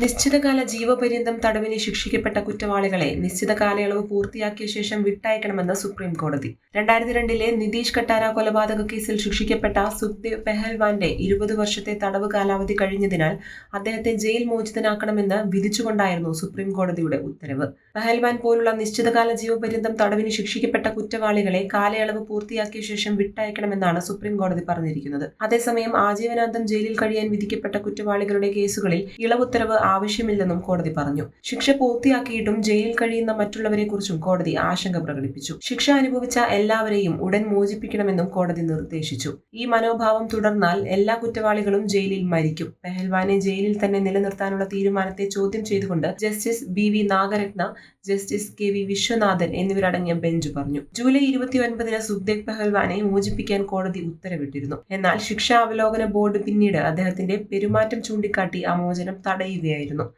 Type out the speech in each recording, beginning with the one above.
നിശ്ചിതകാല ജീവപര്യന്തം തടവിന് ശിക്ഷിക്കപ്പെട്ട കുറ്റവാളികളെ നിശ്ചിത കാലയളവ് പൂർത്തിയാക്കിയ ശേഷം വിട്ടയക്കണമെന്ന് സുപ്രീം കോടതി. രണ്ടായിരത്തി രണ്ടിലെ നിതീഷ് കട്ടാര കൊലപാതക കേസിൽ ശിക്ഷിക്കപ്പെട്ട സുഖ്ദേവ് പെഹൽവാന്റെ ഇരുപത് വർഷത്തെ തടവ് കാലാവധി കഴിഞ്ഞതിനാൽ അദ്ദേഹത്തെ ജയിൽ മോചിതനാക്കണമെന്ന് വിധിച്ചുകൊണ്ടായിരുന്നു സുപ്രീം കോടതിയുടെ ഉത്തരവ്. പെഹൽവാൻ പോലുള്ള നിശ്ചിതകാല ജീവപര്യന്തം തടവിന് ശിക്ഷിക്കപ്പെട്ട കുറ്റവാളികളെ കാലയളവ് പൂർത്തിയാക്കിയ ശേഷം വിട്ടയക്കണമെന്നാണ് സുപ്രീം കോടതി പറഞ്ഞിരിക്കുന്നത്. അതേസമയം ആജീവനാന്തം ജയിലിൽ കഴിയാൻ വിധിക്കപ്പെട്ട കുറ്റവാളികളുടെ കേസുകളിൽ ഇളവുത്തരവ് ആവശ്യമില്ലെന്നും കോടതി പറഞ്ഞു. ശിക്ഷ പൂർത്തിയാക്കിയിട്ടും ജയിലിൽ കഴിയുന്ന മറ്റുള്ളവരെ കുറിച്ചും കോടതി ആശങ്ക പ്രകടിപ്പിച്ചു. ശിക്ഷ അനുഭവിച്ച എല്ലാവരെയും ഉടൻ മോചിപ്പിക്കണമെന്നും കോടതി നിർദ്ദേശിച്ചു. ഈ മനോഭാവം തുടർന്നാൽ എല്ലാ കുറ്റവാളികളും ജയിലിൽ മരിക്കും. പെഹൽവാനെ ജയിലിൽ തന്നെ നിലനിർത്താനുള്ള തീരുമാനത്തെ ചോദ്യം ചെയ്തുകൊണ്ട് justice B V Nagarathna justice K V Viswanathan എന്നിവരടങ്ങിയ ബെഞ്ച് പറഞ്ഞു. ജൂലൈ ഇരുപത്തിയൊൻപതിന് സുഖ്ദേവ് പെഹൽവാനെ മോചിപ്പിക്കാൻ കോടതി ഉത്തരവിട്ടിരുന്നു. എന്നാൽ ശിക്ഷാ അവലോകന ബോർഡ് പിന്നീട് അദ്ദേഹത്തിന്റെ പെരുമാറ്റം ചൂണ്ടിക്കാട്ടി ആ മോചനം തടയുകയായിരുന്നു.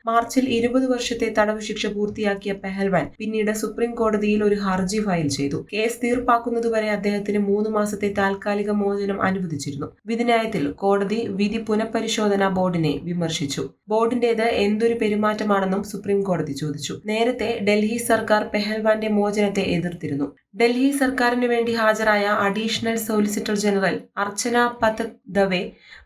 മാർച്ചിൽ ഇരുപത് വർഷത്തെ തടവ് ശിക്ഷ പൂർത്തിയാക്കിയ പെഹൽവാൻ പിന്നീട് സുപ്രീം കോടതിയിൽ ഒരു ഹർജി ഫയൽ ചെയ്തു. കേസ് തീർപ്പാക്കുന്നതുവരെ അദ്ദേഹത്തിന് മൂന്ന് മാസത്തെ താൽക്കാലിക മോചനം അനുവദിച്ചിരുന്നു. വിധിന്യായത്തിൽ കോടതി വിധി പുനഃപരിശോധനാ ബോർഡിനെ വിമർശിച്ചു. ബോർഡിന്റേത് എന്തൊരു പെരുമാറ്റമാണെന്നും സുപ്രീം കോടതി ചോദിച്ചു. നേരത്തെ ഡൽഹി സർക്കാർ പെഹൽവാന്റെ മോചനത്തെ എതിർത്തിരുന്നു. ഡൽഹി സർക്കാരിന് വേണ്ടി ഹാജരായ അഡീഷണൽ സോളിസിറ്റർ ജനറൽ അർച്ചന പത് ദവെ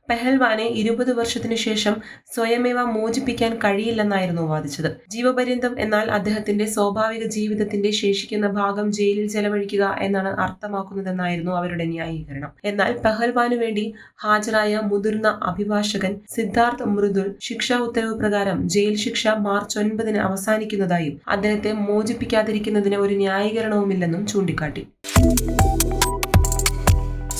പെഹൽവാനെ ഇരുപത് വർഷത്തിനു ശേഷം സ്വയമേവ മോചിപ്പിക്കാൻ കഴിയില്ലെന്നായിരുന്നു വാദിച്ചത്. ജീവപര്യന്തം എന്നാൽ അദ്ദേഹത്തിന്റെ സ്വാഭാവിക ജീവിതത്തിന്റെ ശേഷിക്കുന്ന ഭാഗം ജയിലിൽ ചെലവഴിക്കുക എന്നാണ് അർത്ഥമാക്കുന്നതെന്നായിരുന്നു അവരുടെ ന്യായീകരണം. എന്നാൽ പെഹൽവാനു വേണ്ടി ഹാജരായ മുതിർന്ന അഭിഭാഷകൻ സിദ്ധാർത്ഥ് മൃദുൽ ശിക്ഷാ ഉത്തരവ് പ്രകാരം ജയിൽ ശിക്ഷ മാർച്ച് ഒൻപതിന് അവസാനിക്കുന്നതായും അദ്ദേഹത്തെ മോചിപ്പിക്കാതിരിക്കുന്നതിന് ഒരു ന്യായീകരണവുമില്ലെന്നും ചൂണ്ടിക്കാട്ടി.